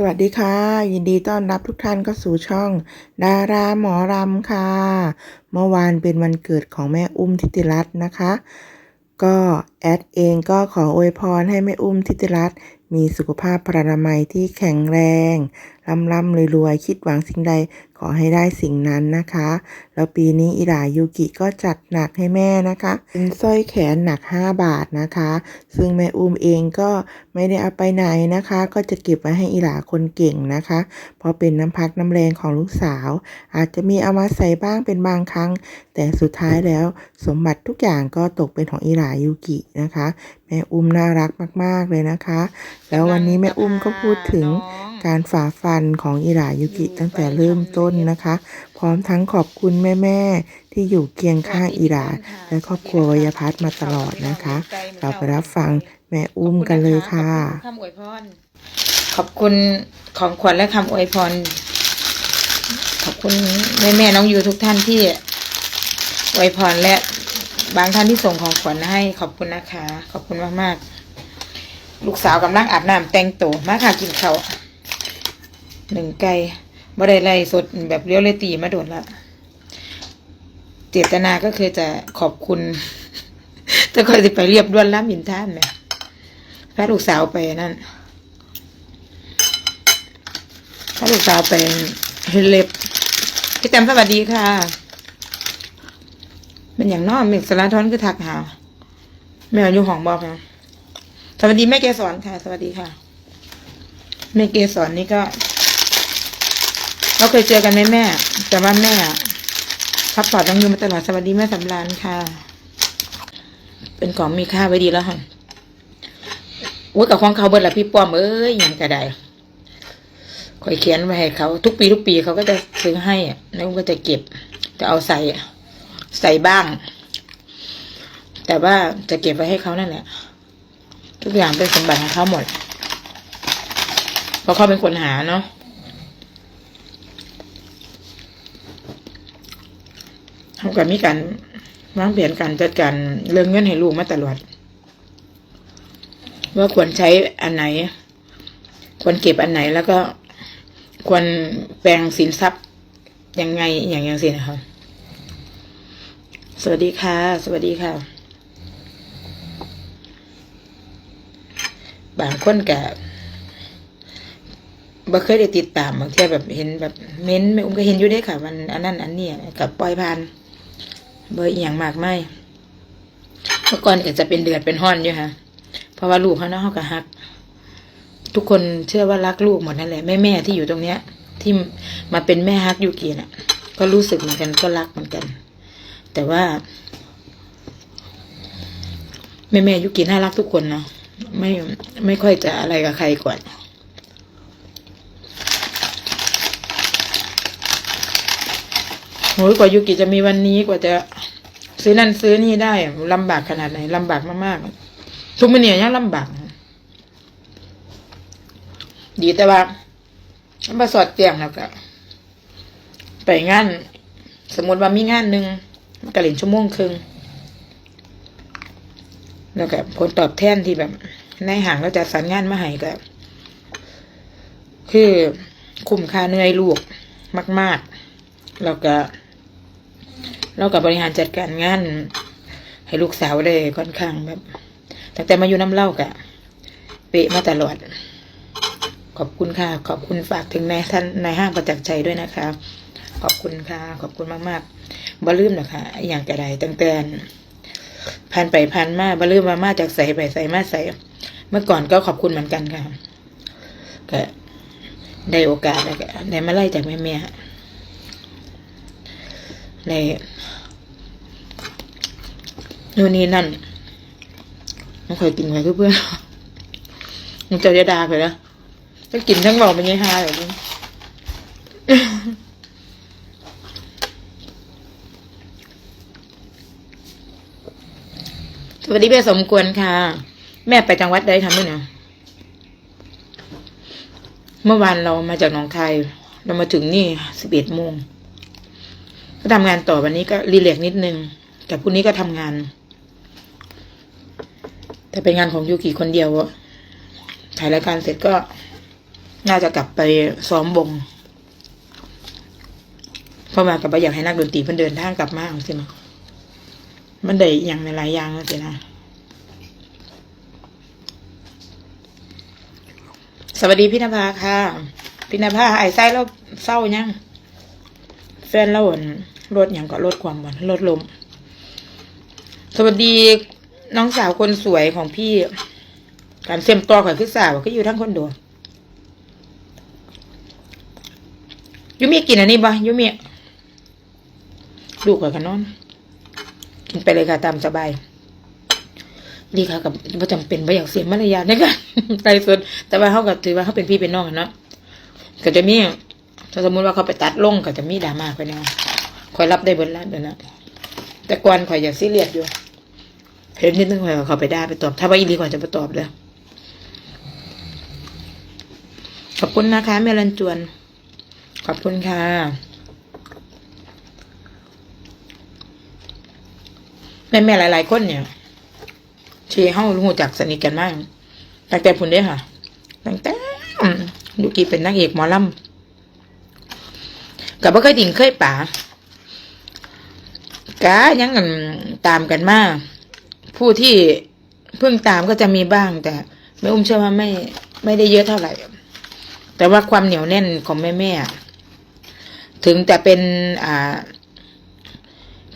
สวัสดีค่ะ ยินดีต้อนรับทุกท่านเข้าสู่ช่อง ดาราหมอรำค่ะ เมื่อวานเป็นวันเกิดของแม่อุ้มทิติรัตน์นะคะ ก็แอดเองก็ขออวยพรให้แม่อุ้มทิติรัตน์มีสุขภาพพรรณนามัยที่แข็งแรง ร่ำร่ำรวยๆ คิดหวังสิ่งใดขอให้ได้สิ่งนั้นนะคะ แล้วปีนี้อิดายูกิก็จัดหนักให้แม่นะคะ เป็นสร้อยแขนหนัก 5 บาทนะคะ ซึ่งแม่อุ้มเองก็ไม่ได้เอาไปไหนนะคะ ก็จะเก็บไว้ให้อิหลาคนเก่งนะคะ เพราะเป็นน้ำพักน้ำแรงของลูกสาว อาจจะมีเอามาใส่บ้างเป็นบางครั้ง แต่สุดท้ายแล้วสมบัติทุกอย่างก็ตกเป็นของอิหลายูกินะคะ แม่อุ้มน่ารักมาก ๆเลยนะคะ แล้ววันนี้แม่อุ้มก็พูดถึงการฝ่าฟันของอิรายุกิตั้งแต่เริ่มต้นนะคะ พร้อมทั้งขอบคุณแม่ ๆ ที่อยู่เคียงข้างอิราและครอบครัววยพัฒน์มาตลอดนะคะ เราไปรับฟังแม่อุ้มกันเลยค่ะ ขอบคุณคำอวยพรขอบคุณของขวัญและคำอวยพร ขอบคุณแม่แม่น้องยูทุกท่านที่อวยพรและบางท่านที่ส่งของขวัญให้ขอบคุณนะคะ ขอบคุณมากๆ ลูกสาวกำลังอาบน้ำแต่งตัวมาค่ะกินข้าว หนึ่งไก่บ่ได้ไล่สดแบบเลี้ยวเลยตีมาโดดละเจตนาก็คือจะขอบคุณจะคอยสิไปเรียบด่วนล้ำอินท่านไหมพาลูกสาวไปนั่นพาลูกสาวไปเล็บพี่แตมสวัสดีค่ะ เป็นอย่างน้อเมกสลาทอนคือทักหาแม่อยู่ห้องบอกค่ะสวัสดีแม่เกสรค่ะ สวัสดีค่ะแม่เกสรนี่ก็ เราเคยเจอกันไหมแม่ แต่ว่าแม่ซัพพอร์ตน้องยูมาตลอดสวัสดีแม่สำรานค่ะ เป็นของมีค่าไว้ดีแล้วค่ะอุ้ยกับของเขาเบิดละพี่ป้อมเอ้ยยังกระไดคอยเขียนไว้ให้เขา ทุกปีทุกปีเขาก็จะซื้อให้อะแล้วก็จะเก็บ จะเอาใส่ใส่บ้าง แต่ว่าจะเก็บไว้ให้เขานั่นแหละ ทุกอย่างเป็นสมบัติของเขาหมด เพราะเขาเป็นคนหาเนาะ ทำกันมีการวางแผนการจัดการเรื่องเงินให้ลูกมาตลอด ว่าควรใช้อันไหน ควรเก็บอันไหนแล้วก็ควรแปลงสินทรัพย์ยังไงอย่างอย่างสินะครับสวัสดีค่ะ สวัสดีค่ะ บางคนกะบ่เคยได้ติดตามบางทีแบบเห็นแบบเม้นไม่อุ้มก็เห็นอยู่ได้ค่ะ มันอันนั้นอันนี้กับปล่อยผ่าน บอร์อหย่างมากไม่เมื่อก่อนก็จะเป็นเดือดเป็นห้อนอยู่ค่ะ เพราะว่าลูกเขาเนาะเขาก็ฮัก ทุกคนเชื่อว่ารักลูกหมดนั่นแหละแม่แม่ที่อยู่ตรงเนี้ย ที่มาเป็นแม่ฮักยูกิน่ะ ก็รู้สึกเหมือนกันก็รักเหมือนกัน แต่ว่า แม่แม่ยูกิน่ารักทุกคนเนาะไม่ไม่ค่อยจะอะไรกับใครก่อนโหยกว่ายูกิจะมีวันนี้กว่าจะ ซื้อนั่นซื้อนี่ได้ลำบากขนาดไหนลำบากมากๆทุกมันเนี่ยยังลำบากดีแต่ว่ามาสอดเตียงแล้วก็ไปงาน สมมติว่ามีงานหนึ่งมันก็เล่นชั่วโมงครึ่งแล้วก็ผลตอบแทนที่แบบในห่างก็จะสรรงานมาให้ก็คือคุ้มค่าเหนื่อยลูกมาก ๆ แล้วก็ เรากับบริหารจัดการงานให้ลูกสาวได้ค่อนข้างแบบตั้งแต่มาอยู่น้ำเล่ากะเปะมาตลอด ขอบคุณค่ะ ขอบคุณฝากถึงนายท่านนายห้างประจักษ์ชัยด้วยนะคะ ขอบคุณค่ะ ขอบคุณมากๆบ่ลืมนะคะอย่างกระไดตั้งแต่ผ่านไปผ่านมาบ่ลืมมามาจากใส่ไปใส่มาใส่เมื่อก่อนก็ขอบคุณเหมือนกันค่ะก็ได้โอกาสแล้วก็ได้มาไล่จากแม่แม่ ในนู่นนี่นั่นไม่เคยกินไว้เพื่อนๆมันจะจะดาไปแล้วจะกินทั้งบอกเป็นยังไงแบบนี้สวัสดีเบสมควรค่ะ แม่ไปจังหวัดใดทำด้วยเนี่ยเมื่อวานเรามาจากหนองคาย เรามาถึงนี่สิบเอ็ดโมง ก็ทำงานต่อวันนี้ก็รีแลกนิดนึง แต่พรุ่งนี้ก็ทำงาน แต่เป็นงานของยูกิคนเดียวอะถ่ายรายการเสร็จก็น่าจะกลับไปซ้อมวงเพราะมากับอยากให้นักดนตรีเพิ่นเดินทางกลับมาสิมามันได้อย่างในหลายอย่างสินะสวัสดีพี่นภาค่ะ พี่นภาไอ้ไส้แล้วเศร้ายัง แฟนเราอนลดอย่างก็ลดความหวานลดลม สวัสดีน้องสาวคนสวยของพี่ การเสียมตัวข่อยคือสาวก็อยู่ทั้งคนโดยูมิกินอันนี้บ่ยูมิลูกข่อยกันนอนกินไปเลยค่ะตามสบายดีค่ะกับประจำเป็นไม่อยากเสียมารยาทนะคะใจสุดแต่ว่าเขาก็ถือว่าเขาเป็นพี่เป็นน้องกันเนาะก็จะมี ถ้าสมมติว่าเขาไปตัดลงก็จะมีดราม่าไปแนวคอยรับได้เบิดแล้วเดี๋ยวนะแต่ก่อนคอยอยากซีเรียสอยู่เห็นนิดนึงคอยเขาไปได้ไปตอบ ถ้าว่าอีลีก่อนจะไปตอบเลยขอบคุณนะคะเมลันจวน ขอบคุณค่ะแม่แม่หลาย ๆ คนเนี่ยที่เฮารู้จักสนิทกันมากตั้งแต่พุ่นเด้ค่ะ ตั้งแต่ดูกี่เป็นนางเอกหมอลำ กับบ่เคยดิ่งเคยป่ากะยังกันตามกันมาผู้ที่เพิ่งตามก็จะมีบ้าง แต่แม่อุ้มเชื่อว่าไม่ไม่ได้เยอะเท่าไหร่ แต่ว่าความเหนียวแน่นของแม่แม่อะถึงแต่เป็นอ่า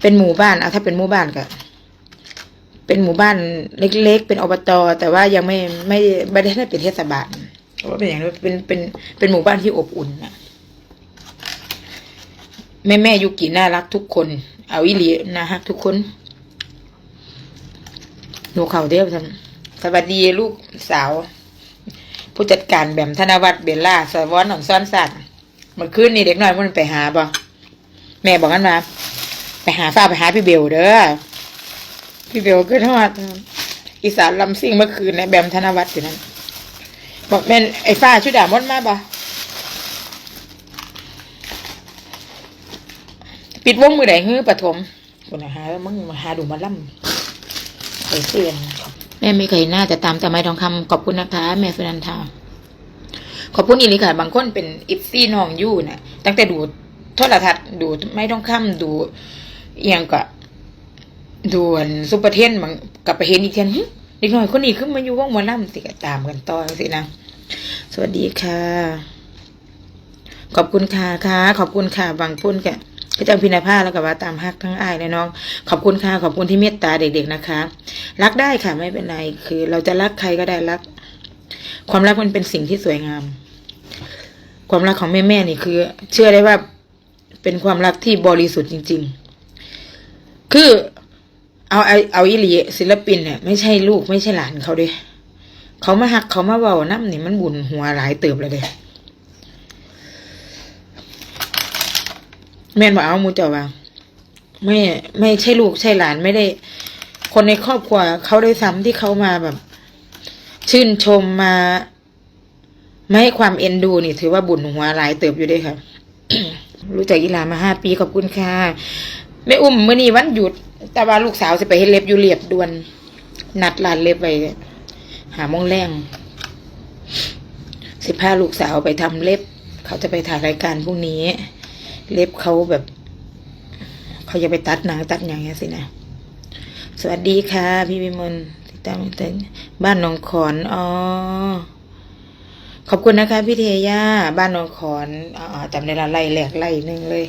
เป็นหมู่บ้านอะถ้าเป็นหมู่บ้านก็เป็นหมู่บ้านเล็ก ๆ เป็นอบตแต่ว่ายังไม่ไม่ไม่ได้ได้เป็นเทศบาลเพราะว่าเป็นอย่างนี้เป็นเป็นเป็นหมู่บ้านที่อบอุ่นนะ แม่แม่ยุกิน่ารักทุกคน เอาอิลีนะฮะทุกคน หนูเข่าเดียวทำสวัสดีลูกสาว ผู้จัดการแบมธนวัฒน์เบลล่าสวอนหนองซ้อนสัตว์เมื่อคืนนี่เด็กน้อยมันไปหาบ่แม่บอกกันมาไปหาฝ้าไปหาพี่เบลเด้อพี่เบลขึ้นมาอีสานลำซิ่งเมื่อคืนในแบมธนวัฒน์อยู่นั้นบอกเป็นไอ้ฟ้าชุดดามดมาบ่ ปิดวงมือไหนฮื้อปฐมคนนะฮะมึงมาหาดูมาล่ำไข่เซียนแม่ไม่เคยน่าจะตามแต่ไม้ทองคำขอบคุณนะคะ แม่เฟรนันทาขอบคุณอีหลีค่ะ บางคนเป็นอิฟซี่น้องยู่นะตั้งแต่ดูโทรทัศน์ดูไม้ทองคำดูเอียงก็ด่วนซุปเปอร์เทนมันกลับไปเห็นอีกทีหึเด็กน้อยคนนี้ขึ้นมาอยู่ว่องหมาล่ำสิก็ตามกันต่อสินะสวัสดีค่ะ ขอบคุณค่ะค่ะขอบคุณค่ะบางพุ่นกะ ก็จังพินาภาแล้วก็ว่าตามฮักทั้งอายและน้อง ขอบคุณค่ะขอบคุณที่เมตตาเด็ก ๆนะคะ รักได้ค่ะไม่เป็นไรคือ เราจะรักใครก็ได้รัก ความรักมันเป็นสิ่งที่สวยงาม ความรักของแม่ๆนี่คือ เชื่อได้ว่าเป็นความรักที่บริสุทธิ์จริง ๆ คือเอาเอาเอาอิลีศิลปินเนี่ยไม่ใช่ลูกไม่ใช่หลานเขาเด้เขามาหักเขามาเบาน้ำนี่มันบุญหัวหลายเติบเลยเด้ แม่นบอกเอามูเจ้าว่าไม่ไม่ใช่ลูกใช่หลานไม่ได้ คนในครอบครัวเขาได้ซ้ำที่เขามาแบบ ชื่นชมมาไม่ให้ความเอ็นดูนี่ ถือว่าบุญหัวหลายเติบอยู่ด้วยค่ะ รู้จักอีลามาห้าปีขอบคุณค่ะแม่อุ้มเมื่อนี้วันหยุด แต่ว่าลูกสาวจะไปเฮ็ดเล็บอยู่เรียบด่วน นัดร้านเล็บไปหาโมงแรงสิพาลูกสาวไปทำเล็บ เขาจะไปถ่ายรายการพรุ่งนี้ เล็บเขาแบบเขาจะไปตัดหนังตัดอย่างเงี้ยสินะ สวัสดีค่ะ พี่วิมลติดตามแต่บ้านหนองขอนอ๋อขอบคุณนะคะ พี่เทย่าบ้านหนองขอนอ๋อจำได้ละไล่แหลกไล่หนึ่งเลย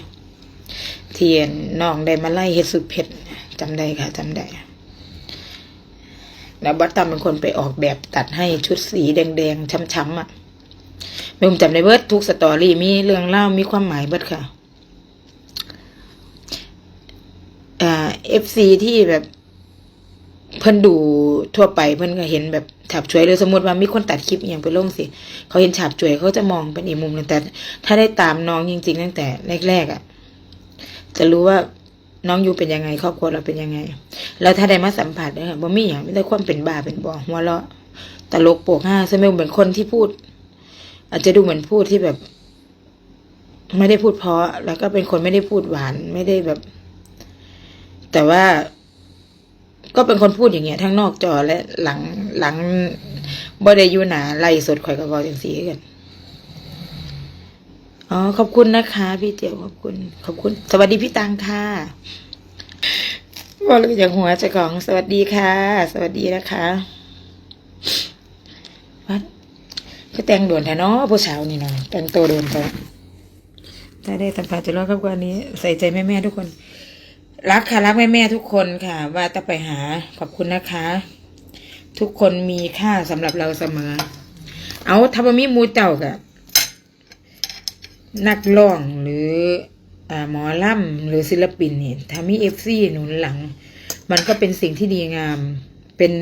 เทียนน้องได้มาไล่เฮ็ดสุดเผ็ดจำได้ค่ะจำได้แล้วบัตตามเป็นคนไปออกแบบตัดให้ชุดสีแดงๆช้ำๆอะไม่ผมจำได้เบิร์ดทุกสตอรี่มีเรื่องเล่ามีความหมายเบิร์ดค่ะ อ่า เอฟซีที่แบบ เพิ่นดูทั่วไปเพิ่นก็เห็นแบบฉาบฉวยเลยสมมติว่ามีคนตัดคลิปอย่างไปลงสิเขาเห็นฉาบฉวยเขาจะมองเป็นอีกมุมหนึงแต่ ถ้าได้ตามน้องจริง ๆ ตั้งแต่แรกๆอะ จะรู้ว่าน้องอยู่เป็นยังไง ครอบครัวเราเป็นยังไง แล้วถ้าได้มาสัมผัสเนี่ยบ่มีอย่างไม่ได้ความเป็นบ้าเป็นบอหัวเราะตลกโปกห้าซึ่งไม่เหมือนคนที่พูด อาจจะดูเหมือนพูดที่แบบ ไม่ได้พูดเพราะแล้วก็เป็นคนไม่ได้พูดหวาน ไม่ได้แบบ แต่ว่าก็เป็นคนพูดอย่างเงี้ยทั้งนอกจอและหลังหลังบ่ได้อยู่หนาไล่สดข่อยกับเว้าจังซี่คือกันอ๋อขอบคุณนะคะ พี่เจียวขอบคุณ ขอบคุณ สวัสดีพี่ตังค่ะบอกเลยจากหัวเจาของสวัสดีค่ะ สวัสดีนะคะวัดก็แต่งโดนแท้เนาะผู้สาวนี่เนาะแต่งตัวโดนแท้ถ้ได้สัมผัสจะรอดครับกว่านี้ ใส่ใจแม่ๆทุกคน รักค่ะรักแม่ๆทุกคนค่ะ ว่าจะไปหาขอบคุณนะคะ ทุกคนมีค่าสำหรับเราเสมอ เอาถ้าบ่มีมูเจ้ากับนักร้องหรืออ่าหมอลำหรือศิลปินเนี่ยถ้ามีเอฟซีหนุนหลัง มันก็เป็นสิ่งที่ดีงาม เป็น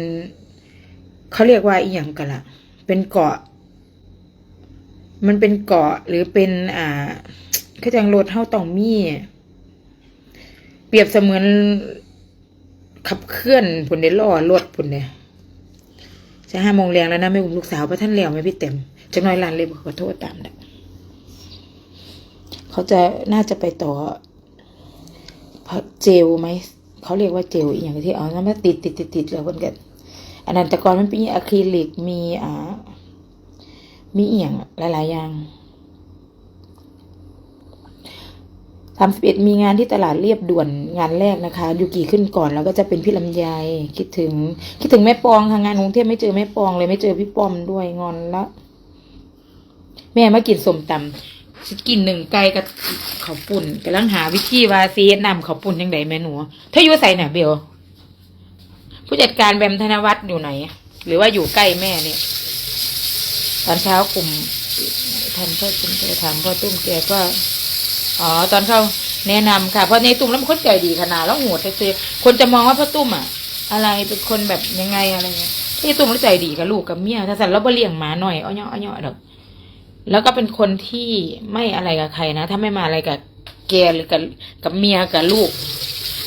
เขาเรียกว่าอีหยังกันละเป็นเกาะ มันเป็นเกาะหรือเป็น อ่าเขาจังรถเท่าตองมี เปรียบเสมือนขับเคลื่อนผลได้ล่อรถผลเนี่ยจะห้าโมงแรงแล้วนะแม่บุ๋มลูกสาวพระท่านแล้วไหมพี่เต็มจักหน้อยลานเลยบขอโทษตามนะเขาจะน่าจะไปต่อเจลไหมเขาเรียกว่าเจลอย่างที่เอาน้ำมาติดติดติดติดแล้วคนกันอันนั้นแต่ก่อนมันเป็นอะคริลิกมีอ่ามีเอียงหลาย ๆ อย่าง ทำสิบเอ็ดมีงานที่ตลาดเรียบด่วนงานแรกนะคะยูกิขึ้นก่อนแล้วก็จะเป็นพี่ลำไยคิดถึง คิดถึงแม่ปองทางงานกรุงเทพไม่เจอแม่ปองเลยไม่เจอพี่ปอมด้วยงอนละแม่มากินสมตำสิกินหนึ่งไก่กับข้าวปุ่นกำลังหาวิธีว่าซีนำข้าวปุ่นยังไงแม่หนูเธออยู่ใส่น่ะเบลผู้จัดการแบมธนวัฒน์อยู่ไหน หรือว่าอยู่ใกล้แม่เนี่ยตอนเช้ากลุ่มทำพ่อตุ้มไปถามพ่อตุ้มแกก็ อ๋อตอนเข้าแนะนำค่ะเพราะในตุ้มแล้วมันคนใจดีขนาดแล้วหัวเซคนจะมองว่าพ่อตุ้มอะ อะไรเป็นคนแบบยังไงอะไรเงี้ยที่ตุ้มแล้วใจดีกับลูกกับเมียถ้าสันแล้วบ่เลี้ยงหมาหน่อยอาเนาะเอาเนาะดอกแล้วก็เป็นคนที่ไม่อะไรกับใครนะถ้าไม่มาอะไรกับแกหรือกับกับเมียกับลูก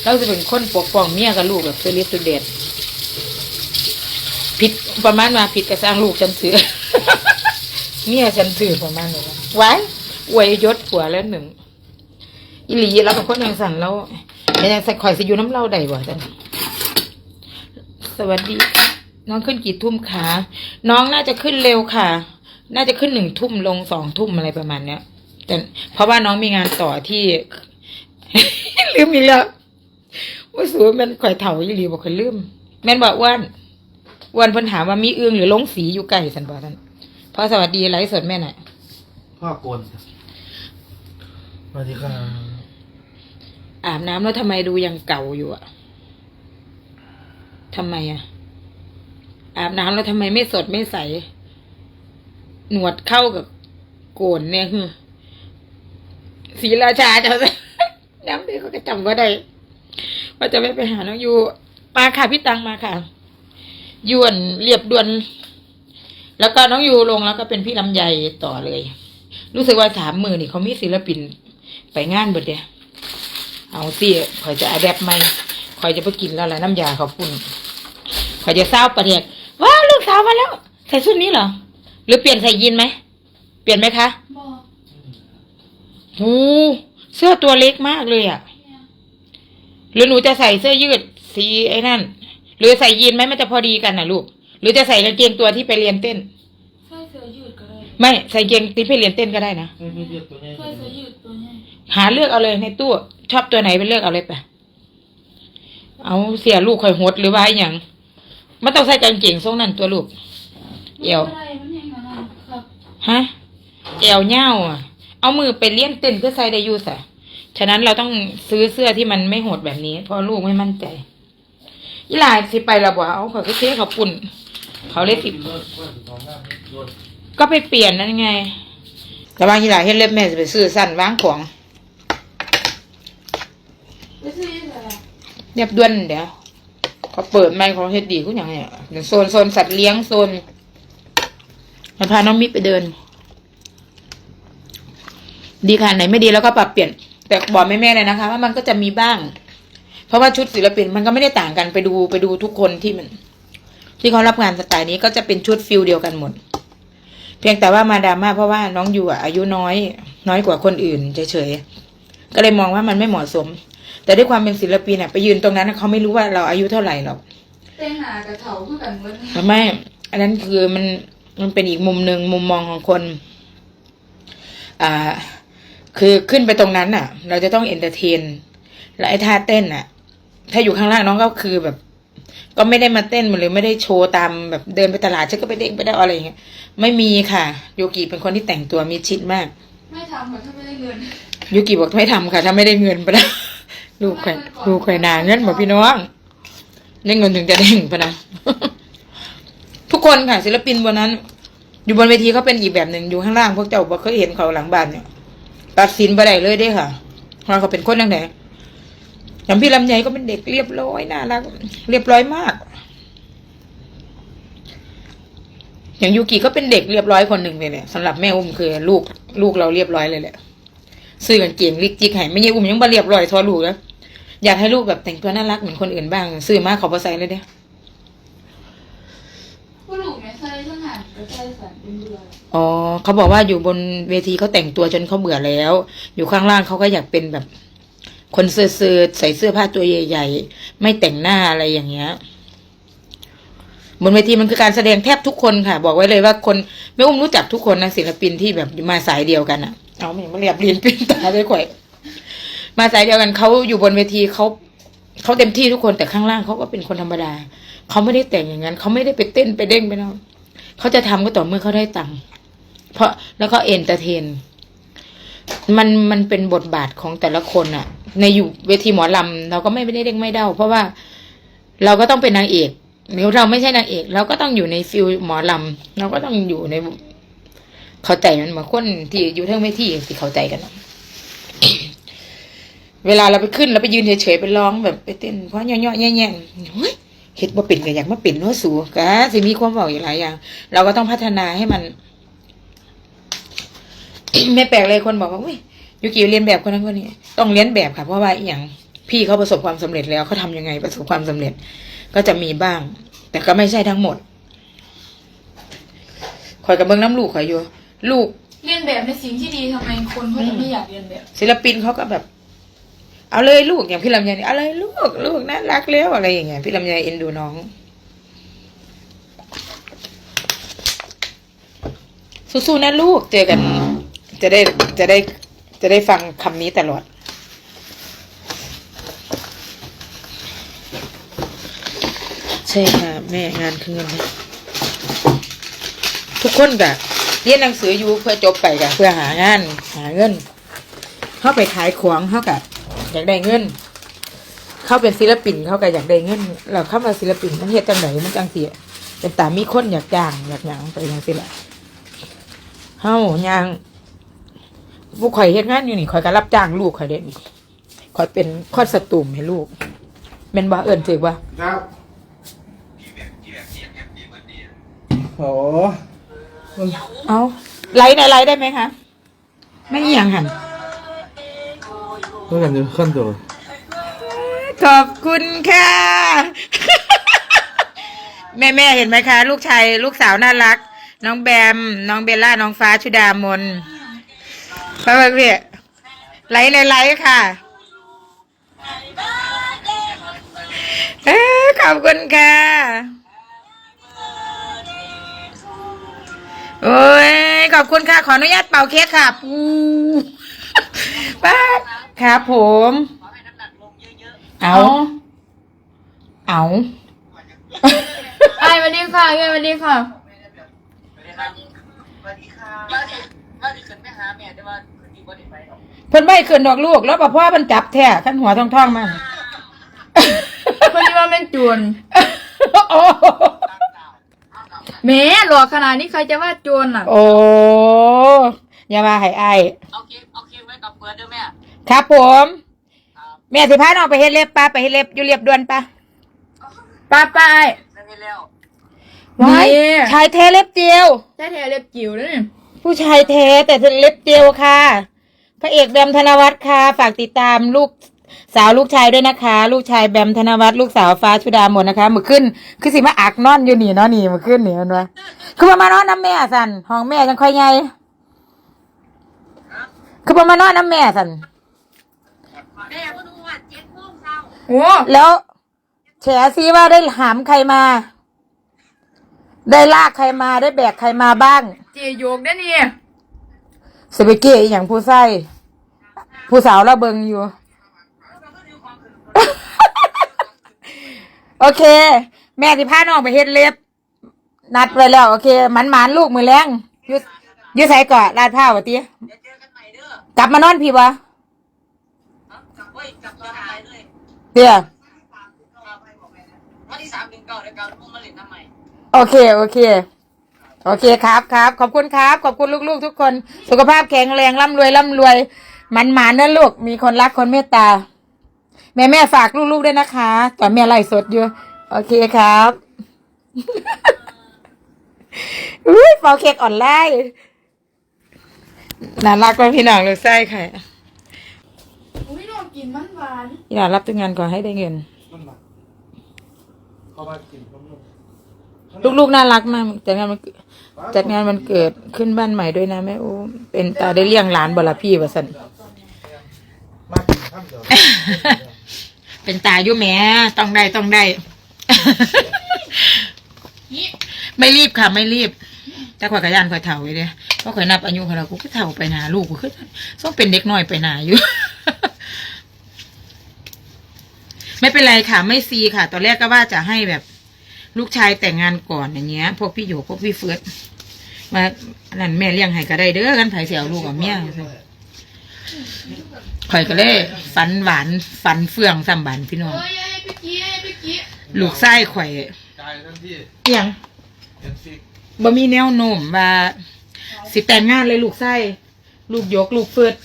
เราจะเป็นคนปกป้องเมียกับลูกแบบเซรีสุดเด็ดผิดประมาณมาผิดกับสร้างลูกฉันเสือเมียฉันถือประมาณนี้ไว้อวยยศผัวแล้วหนึ่ง อิหลีเราเป็นคนย่างสั่นแล้วแต่ยังใส่ข่อยสิอยู่น้ำเล่าใดบ่จันสวัสดีค่ะน้องขึ้นกี่ทุ่มคะน้องน่าจะขึ้นเร็วค่ะ น่าจะขึ้นหนึ่งทุ่มลงสองทุ่มอะไรประมาณเนี้ยแต่เพราะว่าน้องมีงานต่อที่ลืมอีกแล้วว่าสูแมันข่อยเถาอีหลีบอกข่อยลืมแม่นบอกอ้วนอ้วนเพิ่นถามว่ามีเอื้องหรือลงสีอยู่ใกล้สันบอกท่านพอสวัสดีไลฟ์สดแม่หน่อยพ่อโกนสวัสดีครับ อาบน้ำแล้วทำไมดูยังเก่าอยู่อะทำไมอะอาบน้ำแล้วทำไมไม่สดไม่ใส หนวดเข้ากับโกนเนี่ยคือสีราชาจะน้ำเด็กเขาก็จำว่าได้ว่าจะไม่ไปหาน้องยูมาค่ะพี่ตังมาค่ะยวนเรียบด่วน แล้วก็น้องยูลงแล้วก็เป็นพี่ลำไยต่อเลย รู้สึกว่าสามมือนี่เขามีศิลปินไปงานเบิดเดีย เอาสิคอยจะอ d แ p ใหม่คอยจะไปกินแล้วแหละน้ำยาเขาปุ่นคอยจะเศร้าประเทศว้าวลูกสาวมาแล้ว ใส่ชุดนี้เหรอ หรือเปลี่ยนใส่ยีนไหม เปลี่ยนไหมคะบอกโอ้เสื้อตัวเล็กมากเลยอะ หรือหนูจะใส่เสื้อยืดสีไอ้นั่น หรือใส่ยีนไหมมันจะพอดีกันนะลูก หรือจะใส่กางเกงตัวที่ไปเรียนเต้นใส่เสื้อยืดก็ ได้ไม่ใส่กางเกงที่ไปเรียนเต้นก็ได้นะไม่ไม่เรียกตัวนี้ใส่เสื้อยืดตัวใหญ่หาเลือกเอาเลยในตู้ชอบตัวไหนไปเลือกเอาเลยไปเอาเสียลูกคอยหดหรือว่าอหย่างมันต้องใส่กางเกงทรงนั้นตัวลูกเอวอะไรมันยังไงนะครับฮะเอวเง่าอะ เอามือไปเลี้ยนเต้นเพื่อใส่ได้อยูสะฉะนั้นเราต้องซื้อเสื้อที่มันไม่โหดแบบนี้ เพราะลูกไม่มั่นใจอีหลายสิไปและบ่เอาเขาก็เทเขาปุ่น เขาเลยสิ รถว่าสิของหน้าไม่รถก็ไปเปลี่ยนนั่นไงแต่ว่าอีหลายเห็นเล็บแม่จะไปซื้อสั้นวางของไม่ใช่อะไรเรียบด่วนเดี๋ยวเขาเปิดไมค์ของเฮดดีกูอย่างเนี้ยเดี๋ยวโซนโซนสัตว์เลี้ยงโซนจะพาน้องมิไปเดิน ดีค่ะไหนไม่ดีแล้วก็ปรับเปลี่ยน แต่บอกแม่ๆเลยนะคะ ว่ามันก็จะมีบ้าง เพราะว่าชุดศิลปินมันก็ไม่ได้ต่างกันไปดูไปดูทุกคนที่มัน ที่เขารับงานสไตล์นี้ก็จะเป็นชุดฟิลเดียวกันหมดเพียงแต่ว่ามาดราม่าเพราะว่าน้องอยู่อะอายุน้อย น้อยกว่าคนอื่นเฉยๆก็เลยมองว่ามันไม่เหมาะสม แต่ด้วยความเป็นศิลปินอะไปยืนตรงนั้นอะเขาไม่รู้ว่าเราอายุเท่าไหร่หรอกเต้นหนากับเถาคือกันเว้ยแต่ไม่ อันนั้นคือมันมันเป็นอีกมุมหนึ่งมุมมองของคน อ่า คือขึ้นไปตรงนั้นน่ะ เราจะต้องเอนเตอร์เทน และไอ้ท่าเต้นน่ะ ถ้าอยู่ข้างล่างน้องก็คือแบบ ก็ไม่ได้มาเต้นหรือไม่ได้โชว์ตามแบบเดินไปตลาดฉันก็ไปเด้งไปได้อะไรอย่างเงี้ยไม่มีค่ะ โยกิเป็นคนที่แต่งตัวมีชิดมาก ไม่ทำค่ะถ้าไม่ได้เงินยูกิบอกไม่ทำค่ะ ถ้าไม่ได้เงินไปแล้วลูกแขวนลูกแขวนนาเงินบอกพี่น้องได้เงินถึงจะเด้งไปนะทุกคนค่ะ ศิลปินบนนั้น อยู่บนเวทีเขาเป็นอีกแบบหนึ่งอยู่ข้างล่างพวกเจ้าบอกเคยเห็นเขาหลังบ้านเนี่ยตัดสินไปได้เลยเด้ค่ะเพราะเขาเป็นคนยังไง อย่างพี่ลำไยก็เป็นเด็กเรียบร้อยน่ารักเรียบร้อยมาก อย่างยูกิก็เป็นเด็กเรียบร้อยคนหนึ่งเลยเนี่ยสำหรับแม่อุ้มคือลูกลูกเราเรียบร้อยเลยแหละซื้อกางเกงลิกจิกให้ไม่ใช่อุ้มยังบ่เรียบร้อยทอลูกแล้วอยากให้ลูกแบบแต่งตัวน่ารักเหมือนคนอื่นบ้าง ซื้อมาเขาพอใส่เลยเด้ผู้ลูกเนี่ยใส่ทหารก็ใส่สันเป็นเบื่ออ๋อเขาบอกว่าอยู่บนเวทีเขาแต่งตัวจนเขาเบื่อแล้ว อยู่ข้างล่างเขาก็อยากเป็นแบบ คนเสื้อใส่เสื้อผ้าตัวใหญ่ ๆ ไม่แต่งหน้าอะไรอย่างเงี้ยบนเวทีมันคือการแสดงแทบทุกคนค่ะ บอกไว้เลยว่าคนไม่อุ้มรู้จักทุกคนนะศิลปินที่แบบมาสายเดียวกันอะเอาไม่มาเรียบเรียนป็นตาเลยข่อยมาสายเดียวกันเขาอยู่บนเวทีเขาเขาเต็มที่ทุกคนแต่ข้างล่างเขาก็เป็นคนธรรมดาเขาไม่ได้แต่งอย่างนั้นเขาไม่ได้ไปเต้นไปเด้งไปนอนเขาจะทำก็ต่อเมื่อเขาได้ตังค์เพราะแล้วก็เอนเตอร์เทน มันมันเป็นบทบาทของแต่ละคนอะ ในอยู่เวทีหมอลำเราก็ไม่ได้เด้งไม่เด้าเพราะว่าเราก็ต้องเป็นนางเอกหรือเราไม่ใช่นางเอก เราก็ต้องอยู่ในฟิลหมอลำเราก็ต้องอยู่ใน เข้าใจมันเหมือนคนที่อยู่ทั้งเวทีที่เข้าใจกันเวลาเราไปขึ้นเราไปยืนเฉยๆไปร้องแบบไปเต้นเพราะย่อๆแย่ๆเฮ้ยเฮ็ดบ่เป็นก็อยากมาเป็นนาะสูกะสิมีความบอกอีกหลายอย่าง เราก็ต้องพัฒนาให้มัน ไม่แปลกเลยคนบอกว่าอุ้ย ยูกิเรียนแบบคนนั้นคนนี้ต้องเรียนแบบค่ะ เพราะว่าอหย่างพี่เขาประสบความสำเร็จแล้วเขาทำยังไงประสบความสำเร็จ ก็จะมีบ้าง แต่ก็ไม่ใช่ทั้งหมดคอยกับเบิ้งน้ำลูกคอยอยู่ลูกเรียนแบบในสิ่งที่ดีทำไมคนเขาถึงไม่อยากเรียนแบบ ศิลปินเขาก็แบบ เอาเลยลูกอย่างพี่ลำไยนี่เอาเลยลูกลูกน่ารักแล้วอะไรอย่างเงี้ยพี่ลำไยเอ็นดูน้อง สู้ๆนะลูกเจอกัน จะได้จะได้ จะได้ฟังคำนี้ตลอด ใช่ค่ะ แม่งานคือเงินทุกคนกะเรียนหนังสืออยู่เพื่อจบไปกะเพื่อหางาน หาเงิน เข้าไปขายของเข้ากับอยากได้เงิน เข้าเป็นศิลปินเข้าก็อยากได้เงิน เราเข้ามาศิลปินมันเฮ็ดจังไหนมันจังเสียเป็นตามมีคนอยากจ้างอยากหยังไปจังสิละเฮายัง ผู้ข่อยเฮ็ดงานอยู่นี่ข่อยก็รับจ้างลูกข่อยเด็ดข่อยเป็นคอดสตูมให้ลูกเป็นบ่เอิ้นถือบ่ครับโอ้เอาไลฟ์ในไลฟ์ได้ไหมคะไม่เอียงหันต้องการจะขั้นตัวขอบคุณค่ะ แม่แม่ๆเห็นไหมคะ ลูกชายลูกสาวน่ารัก น้องแบม น้องเบลล่า น้องฟ้าชุดามน พระเพี่ไลฟ์ในไลฟ์ค่ะเอ้ยขอบคุณค่ะ โอ้ย ขอบคุณค่ะ ขออนุญาตเป่าเค้กค่ะปูป้าดครับผม เอา เอาไอ้สวัสดีค่ะไอ้สวัสดีค่ะเพิ่นไม่คืนดอกลูกแล้วพ่อพ่อมันจับแท้ขั้นหัวทองทองๆมันคนที่ว่าเป็นจวนโอ้แหม่หลอกขนาดนี้ใครจะว่าจวนอะ โอ้อย่ามาให้อายเอาคลิปเอาคลิปไว้กับเฟิร์สด้วยแม่ครับผมแม่สิพาน้องไปเฮ็ดเล็บปะไปเฮ็ดเล็บอยู่เรียบด่วนปะป้าป้าไอ้ได้ไปแล้วว้ายนี่ชายแท้เล็บเจียวได้แถวเล็บจิ๋วแล้วนี่ผู้ชายแท้แต่เล็บเจียวค่ะ พระเอกแบมธนวัฒน์ค่ะ ฝากติดตามลูกสาวลูกชายด้วยนะคะ ลูกชายแบมธนวัฒน์ลูกสาวฟ้าชุดาหมดนะคะมือขึ้น คือสิมาอักนอนอยู่นี่เนาะนี่มือขึ้นนี่มันวะคือมามานอนน้ำแม่สันห้องแม่จังค่อยไงคือมามานอนน้ำแม่สันแม่ก็ดูว่าเจ็ดโมงเช้าโอ้แล้วแฉซิว่าได้หามใครมา ได้ลากใครมาได้แบกใครมาบ้าง เจโยกได้นี่ สเปเก้อหย่างผู้ไส้ผู้สาวเราเบิงอยู่ โอเค แม่สิพาน้องไปเฮ็ดเล็บ นัดไว้แล้ว โอเคหมันหมานๆลูกมือแรงอยุยุใส่เกาะลาดผ้าวะตีเดี๋ยวเจอกันใหม่เด้อกลับมานอนพี่วะกลับเว้ยกลับตอนไหนเลยเดี๋ยววันที่สามถึงเก้าเดี๋ยวเก้าแล้วพุ่งมาเล่นน้ำใหม่โอเค โอเค โอเคครับครับ ขอบคุณครับ ขอบคุณลูกๆ ทุกคน สุขภาพแข็งแรงร่ำรวยร่ำรวยหมันหมานนะลูก มีคนรักคนเมตตา แม่แม่ฝากลูกๆด้วยนะคะตอนแม่ไล่สดอยู่ โอเคครับอุ้ยเป่าเค้กออนไลน์น่ารักกว่าพี่น้องเลยไส้ไข่อุ้ยน้องกินมันหวานอย่ารับทุกงานก่อนให้ได้เงินนั่นแหละเข้ามากินข้าวมันลูกๆน่ารักมากจัดงานมัน จัดงานมันเกิดขึ้นบ้านใหม่ด้วยนะแม่โอ้เป็นตาได้เลี้ยงหลานบลพี่วะสันมากินข้าวเดียวเป็นตาอยู่แหม่ต้องได้ต้องได้ ไม่รีบค่ะ ไม่รีบ แต่ข่อยกระยานข่อยเถ่าไว้เลยเพราะข่อยนับอายุข่อยแล้วกูก็เถ่าไปหนาลูกกูคือต้องเป็นเด็กน้อยไปหนาอยู่ ไม่เป็นไรค่ะ ไม่ซีค่ะ ตอนแรกก็ว่าจะให้แบบ ลูกชายแต่งงานก่อนอย่างเงี้ย พวกพี่โยพวกพี่เฟิร์สมาอันนั้นแม่เลี้ยงให้ก็ได้เด้อกันไผเสียวลูกกับเมียข่อยก็เลยฝันหวานฝันเฟื่องสัมบันพี่น้อง ลูกไส้ข่อยจ่ายทันทีเอียงเห็นฟิกบ่มีแนวโน้มว่า สิแต่งงานเลยลูกไส้ลูกยกลูกเฟิร์ส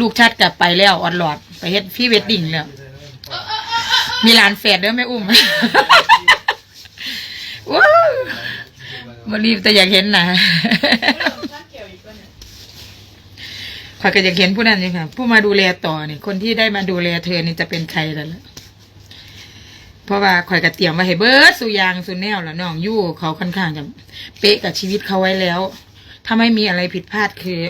ลูกชัดกลับไปแล้วออดหลอด ไปเฮ็ดพี่เวดดิ้งแล้ว มีหลานแฝดเด้อแม่อุ้ม ว้าวมารีบแต่อยากเห็นนะถ้าเกี่ยวอีกก็เนี่ยข่อยก็อยากเห็นผู้นั้นนี่ค่ะ ผู้มาดูแลต่อนี่คนที่ได้มาดูแลเธอนี่จะเป็นใครแล้วล่ะเพราะว่าข่อยก็เตรียมไว้ให้เบิร์ดสุยางสุแนวแล้วน้องยู่เขาค่อนข้างจะเป๊ะกับชีวิตเขาไว้แล้ว ถ้าไม่มีอะไรผิดพลาดคือ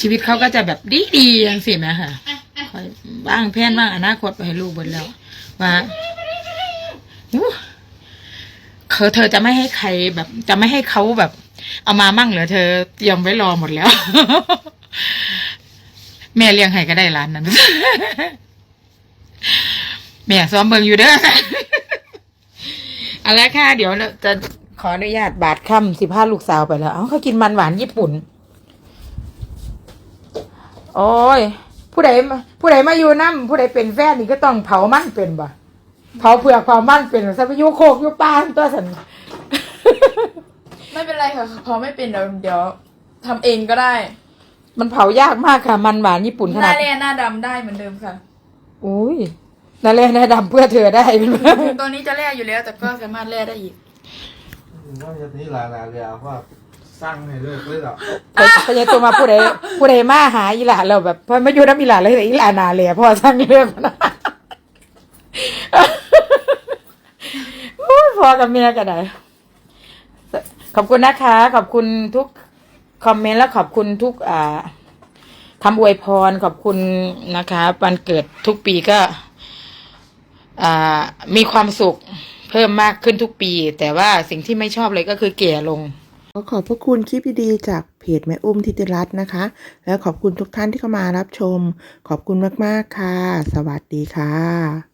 ชีวิตเขาก็จะแบบดีดีๆอย่างสิแม่ค่ะคอยบ้างแผนบ้างอนาคตไปให้ลูกหมดแล้ว ว่าอู้ เขาเธอจะไม่ให้ใครแบบ จะไม่ให้เขาแบบ เอามามั่งเหรอเธอเตรียมไว้รอหมดแล้ว แม่เลี้ยงให้ก็ได้ร้านนั้นแม่ซ้อมเบิงอยู่เด้อเอาละค่ะ เดี๋ยวจะขออนุญาตบาดค่ำสิพาลูกสาวไปแล้ว เอ้าเขากินมันหวานญี่ปุ่น โอ้ย ผู้ใดผู้ใดมาอยู่น้ำผู้ใดเป็นแฟนนี่ก็ต้องเผามันเป็นบ่ เผาเผือกเผามันเป็นสัพยุโคกอยุปานตัวสันไม่เป็นไรค่ะพอไม่เป็นเดี๋ยวเดี๋ยวทำเองก็ได้มันเผายากมากค่ะ มันหวานญี่ปุ่นหขน้านาดแร่หน้าดำได้เหมือนเดิมค่ะ อุ้ยนั่นแหละนะดำเพื่อเธอได้ตัวนี้จะแร่อยู่แล้ว แต่ก็สามารถแร่ได้อีกว่าจะนี่ลาลาเรียว่าสร้างให้เลิกเลยหรอเขาเขาจะตัวมาผู้ใดผู้ใดมาหาอีหลานเราแบบพอมาอยู่น้ำอีหลานเลยอีหลานนาเลยพ่อสร้างเรื่องนะโอ้ย พอกับเมียกันไหนขอบคุณนะคะ ขอบคุณทุกคอมเมนต์และขอบคุณทุกอ่าคำอวยพรขอบคุณนะคะวันเกิดทุกปีก็อ่ามีความสุขเพิ่มมากขึ้นทุกปี แต่ว่าสิ่งที่ไม่ชอบเลยก็คือแก่ลงขอขอบพระคุณคลิปดีๆจากเพจแม่อุ้มทิติรัตน์นะคะ แล้วขอบคุณทุกท่านที่เข้ามารับชม ขอบคุณมากๆค่ะ สวัสดีค่ะ